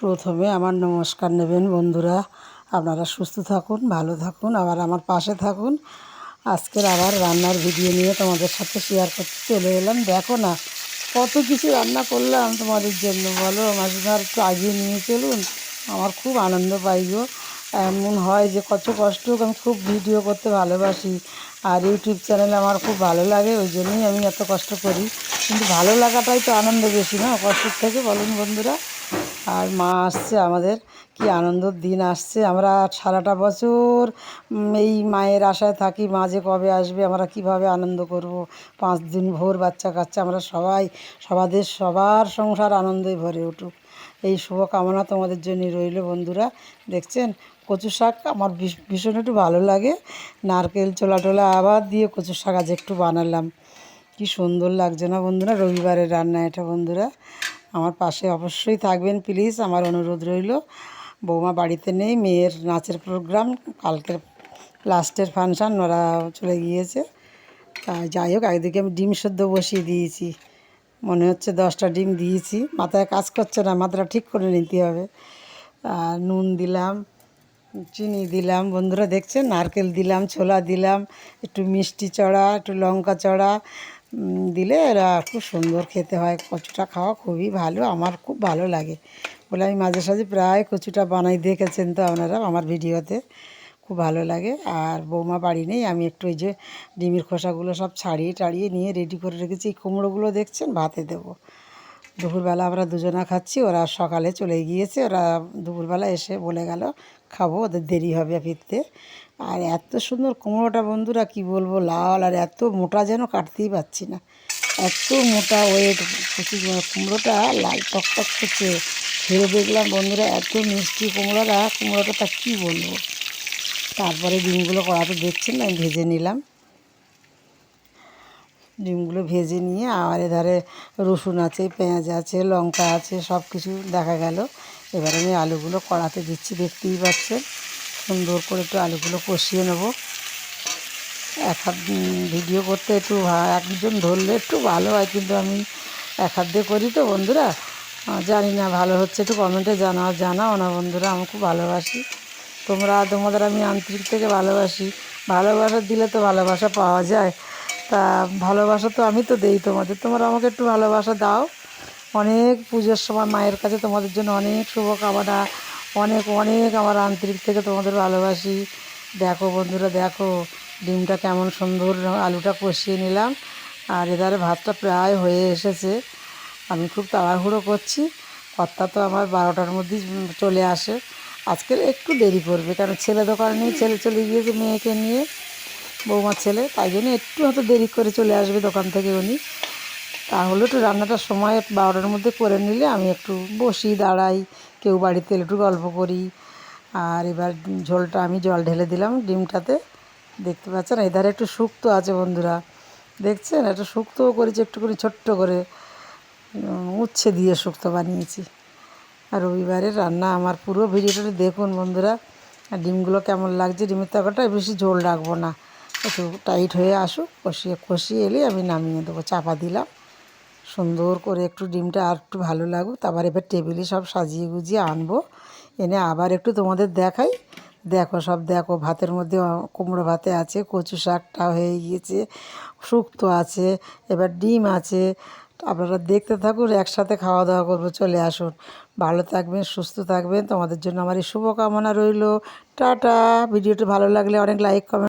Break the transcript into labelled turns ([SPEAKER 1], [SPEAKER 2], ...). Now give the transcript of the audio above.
[SPEAKER 1] প্রথমে আমার নমস্কার নেবেন বন্ধুরা। আপনারা সুস্থ থাকুন, ভালো থাকুন, আবার আমার পাশে থাকুন। আজকের আবার রান্নার ভিডিও নিয়ে তোমাদের সাথে শেয়ার করতে চলে এলাম। দেখো না, কত কিছু রান্না করলাম তোমাদের জন্য। বলো, মাসিমার একটু আগিয়ে নিয়ে চলুন। আমার খুব আনন্দ পাই গো। এমন হয় যে কত কষ্ট হোক, আমি খুব ভিডিও করতে ভালোবাসি। আর ইউটিউব চ্যানেলে আমার খুব ভালো লাগে, ওই জন্যই আমি এত কষ্ট করি। কিন্তু ভালো লাগাটাই তো আনন্দ বেশি না, কষ্টের থেকে বলুন বন্ধুরা। আর মা আসছে আমাদের, কি আনন্দর দিন আসছে। আমরা সারাটা বছর এই মায়ের আশায় থাকি মা যে কবে আসবে, আমরা কীভাবে আনন্দ করব। পাঁচ দিন ভোর বাচ্চা কাচ্চা, আমরা সবাই সবাদের সবার সংসার আনন্দে ভরে উঠুক। এই শুভকামনা তোমাদের জন্য রইল বন্ধুরা। দেখছেন কচু শাক আমার ভীষ- ভীষণ একটু ভালো লাগে। নারকেল চোলা টোলা আবার দিয়ে কচু শাক আজ একটু বানালাম। কি সুন্দর লাগছে না বন্ধুরা, রবিবারের রান্না এটা বন্ধুরা। আমার পাশে অবশ্যই থাকবেন প্লিজ আমার অনুরোধ রইল, বৌমা বাড়িতে নেই, মেয়ের নাচের প্রোগ্রাম কালকের লাস্টের ফাংশান ওরা চলে গিয়েছে। তা যাই হোক একদিকে আমি ডিম সেদ্ধ বসিয়ে দিয়েছি। মনে হচ্ছে দশটা ডিম দিয়েছি। মাথায় কাজ করছে না, মাথাটা ঠিক করে নিতে হবে। আর নুন দিলাম, চিনি দিলাম, বন্ধুরা দেখছেন? নারকেল দিলাম, ছোলা দিলাম, একটু মিষ্টি চড়া, একটু লঙ্কা চড়া দিলে এরা খুব সুন্দর খেতে হয়। কচুটা খাওয়া খুবই ভালো, আমার খুব ভালো লাগে। বলে আমি মাঝে সাঝে প্রায় কচুটা বানাই, দেখেছেন তো আপনারা আমার ভিডিওতে। খুব ভালো লাগে। আর বৌমা বাড়ি নেই, আমি একটু ওই যে ডিমের খোসাগুলো সব ছাড়িয়ে টাড়িয়ে নিয়ে রেডি করে রেখেছি। এই কুমড়োগুলো দেখছেন? ভাতে দেবো। দুপুরবেলা আমরা দুজনা খাচ্ছি, ওরা সকালে চলে গিয়েছে, ওরা দুপুরবেলা এসে বলে গেল, খাব, ওদের দেরি হবে ফিরতে। আর এত সুন্দর কুমড়োটা বন্ধুরা, কি বলব, লাল আর এত মোটা যেন কাটতেই পারছি না। এত মোটা ওয়েট কচি কুমড়োটা লাল টক টক করছে। খেয়ে দেখলাম বন্ধুরা, এত মিষ্টি কুমড়োটা কুমড়োটা তা কী বলব? তারপরে ডিমগুলো কড়াতে দেখছেন আমি ভেজে নিলাম। ডিমগুলো ভেজে নিয়ে, আর এধারে রসুন আছে, পেঁয়াজ আছে, লঙ্কা আছে, সব কিছু দেখা গেল। এবার আমি আলুগুলো কড়াতে দিচ্ছি, দেখতেই পাচ্ছেন। সুন্দর করে একটু আলুগুলো কষিয়ে নেব। এক হাত ভিডিও করতে একটু একজন ধরলে একটু ভালো হয়, কিন্তু আমি এক হাত দিয়ে করি তো বন্ধুরা। জানি না, ভালো হচ্ছে একটু কমেন্টে জানাও জানাও না বন্ধুরা, আমি খুব ভালোবাসি। তোমরা, তোমাদের আমি আন্তরিক থেকে ভালোবাসি। ভালোবাসা দিলে তো ভালোবাসা পাওয়া যায়। তা ভালোবাসা তো আমি তো দেই তোমাদের। তোমরা আমাকে একটু ভালোবাসা দাও। অনেক পুজোর সময় মায়ের কাছে তোমাদের জন্য অনেক শুভকামনা, অনেক অনেক আমার আন্তরিক থেকে তোমাদের ভালোবাসি। দেখো বন্ধুরা, দেখো ডিমটা কেমন সুন্দর আলুটা কষিয়ে নিলাম। আর এধারে ভাতটা প্রায় হয়ে এসেছে। আমি খুব তাড়াহুড়ো করছি। কর্তা তো আমার বারোটার মধ্যেই চলে আসে। আজকের একটু দেরি করবে, কারণ ছেলে দোকানে নেই, ছেলে চলে গিয়েছে মেয়েকে নিয়ে। বৌমার ছেলে, তাই জন্য একটু হয়তো দেরি করে চলে আসবে দোকান থেকে উনি। তাহলে একটু রান্নাটার সময় বারোটার মধ্যে করে নিলে আমি একটু বসি, দাঁড়াই, কেউ বাড়িতে একটু গল্প করি। আর এবার ঝোলটা আমি জল ঢেলে দিলাম ডিমটাতে। দেখতে পাচ্ছেন, এধারে একটু শুক্তো আছে বন্ধুরা। দেখছেন, একটু শুক্তোও করেছি, একটু করে ছোট্ট করে উচ্ছে দিয়ে শুক্তো বানিয়েছি। আর রবিবারের রান্না আমার পুরো ভিডিওটা দেখুন বন্ধুরা। আর ডিমগুলো কেমন লাগছে, ডিমের তরকারিটা বেশি ঝোল রাখব না। একটু টাইট হয়ে আসুক, কষিয়ে কষিয়ে এলে আমি নামিয়ে দেবো। চাপা দিলাম। সুন্দর করে একটু ডিমটা আর একটু ভালো লাগুক, তারপর এবার টেবিলে সব সাজিয়ে গুজিয়ে আনব। এনে আবার একটু তোমাদের দেখাই। দেখো, সব দেখো, ভাতের মধ্যে কুমড়ো ভাতে আছে, কচু শাকটা হয়ে গিয়েছে, শুক্তো আছে, এবার ডিম আছে। আপনারা দেখতে থাকুন, একসাথে খাওয়া দাওয়া করব, চলে আসুন। ভালো থাকবেন, সুস্থ থাকবেন। তোমাদের জন্য আমার এই শুভকামনা রইল। টাটা! ভিডিওটি ভালো লাগলে অনেক লাইক কমেন্ট